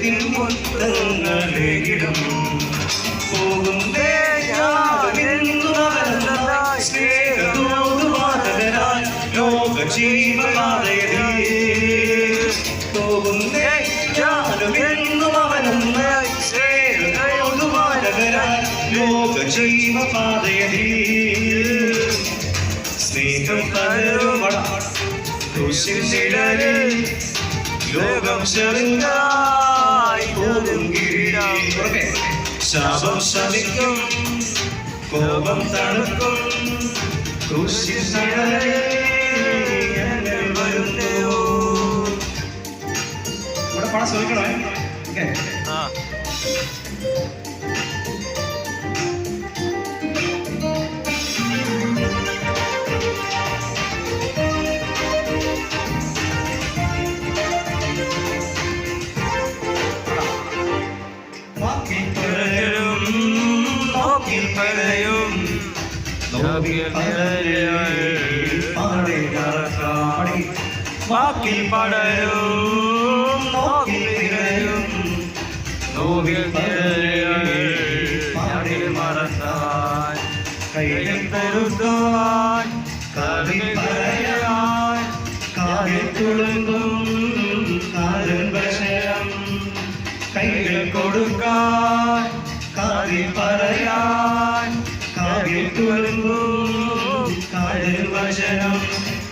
മുത്തങ്ങളെങ്കിലും പോകുന്നേ ഞാനെന്നു നടന്നതായി സ്നേഹത്തോടുവാതകരായി ലോക ജീവപാതയതേ പോകുന്നേ ഞാനും എന്നും അവനൊന്നായി സ്നേഹത്തോടുവാതകരായി ലോക ജീവപാതയതേ സ്നേഹം ക്രൂശിൻ നിഴലിൽ ലോകം ചെറുതായി പോകും കിരീടം. ശാപം ശമിക്കും കോപം തണുക്കും. കൃഷി ഇവിടെ പാടാൻ ശ്രമിക്കണേ? ഓക്കെ. നോക്കിപ്പറയും നോക്കിപ്പറയും വാക്കിൽ പടരും നോക്കിൽ തിരയും നോവിൽ തിരയും മറക്കാൻ കയ്യിൽ തരുത്താൻ കവിൽ പറയാൻ കാലിൽ തുളുങ്കും കാലൻ വശരം കൈകൾ കൊടുക്കാൻ കാതിൽ പറയാൻ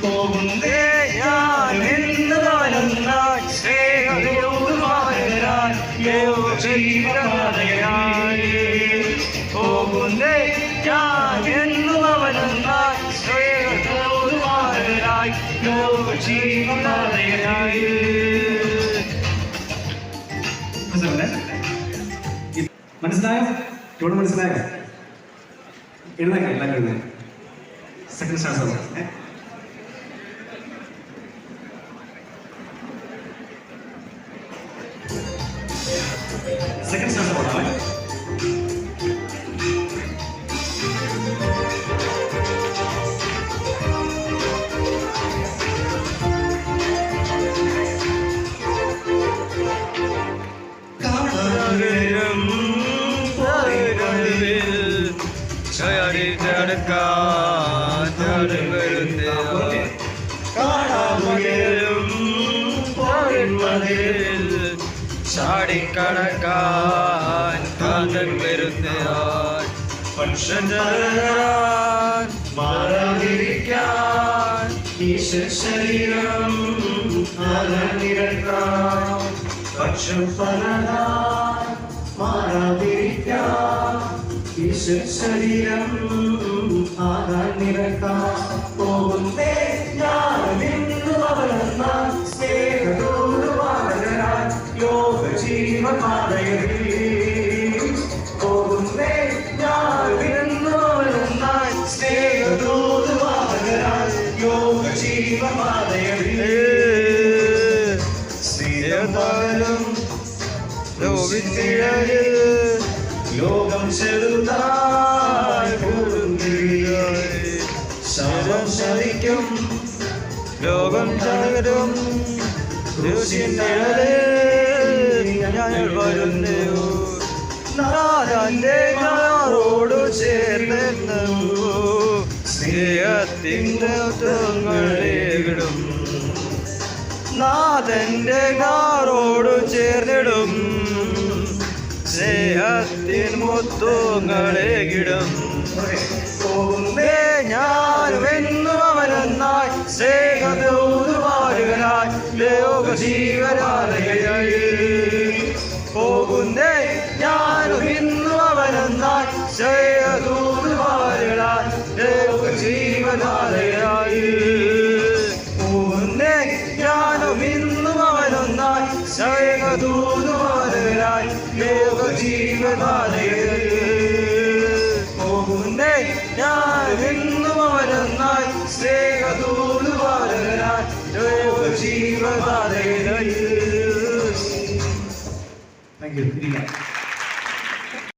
പോകുന്നേ ഞാൻ എന്ന് നാലെന്നാൽ സ്നേഹയോടുമാരാൻ ജീവനായി പോകുന്നേ ഞാൻ എന്നും അവനെന്നാൽ സ്നേഹത്തോടുമാരായി ലോക ജീവനായി മനസ്സിലായോ? ഇവിടെ മനസ്സിലായോ? എഴുതാം എല്ലാം എഴുതാം സെക്കൻഡ് സ്റ്റാൻസ് സെക്കൻഡ് செகண்ட் ஸ்டாண்டர்ட் போட்டாங்க காணாமுயலும் போரின் மதில் ചാടിക്കടക്കാൻ കാതൽ വരുന്നയാൻ പക്ഷൻ മാറാതിരിക്കാൻ ഈശ്വര ശരീരം ആരാനിരക്കാം പക്ഷം പലതാൻ മാറാതിരിക്കാൻ ഈശ്വര ശരീരം ആരാനിരക്കാം പോകുന്നേ ലോകിത്തിഴലിൽ ലോകം ചെറുതായി ശവം ശരിക്കും ലോകം തകരും ഞങ്ങൾ വരുന്നു. നാഥന്റെ കാറോടു ചേർന്നു സ്നേഹത്തിന്റെ വിടും. നാഥന്റെ കാറോട് ചേർന്നിടും. സ്നേഹത്തിൻ മുത്തുങ്ങളെ കിടും ജീവനാലയായി പോകുന്നേ ഞാനും ഇന്നും അവനെന്നായി ജീവനാലയായി പോകുന്നേ ഞാനും ഇന്നും അവനൊന്നായി സ്നേഹദൂതുമാരുകനായി ലോക ജീവനാലയായി പോകുന്നേ ഞാൻ എന്നും അവനെന്നായി സ്നേഹദൂതുവാരനായി ജീവപാതയിൽ താങ്ക് യു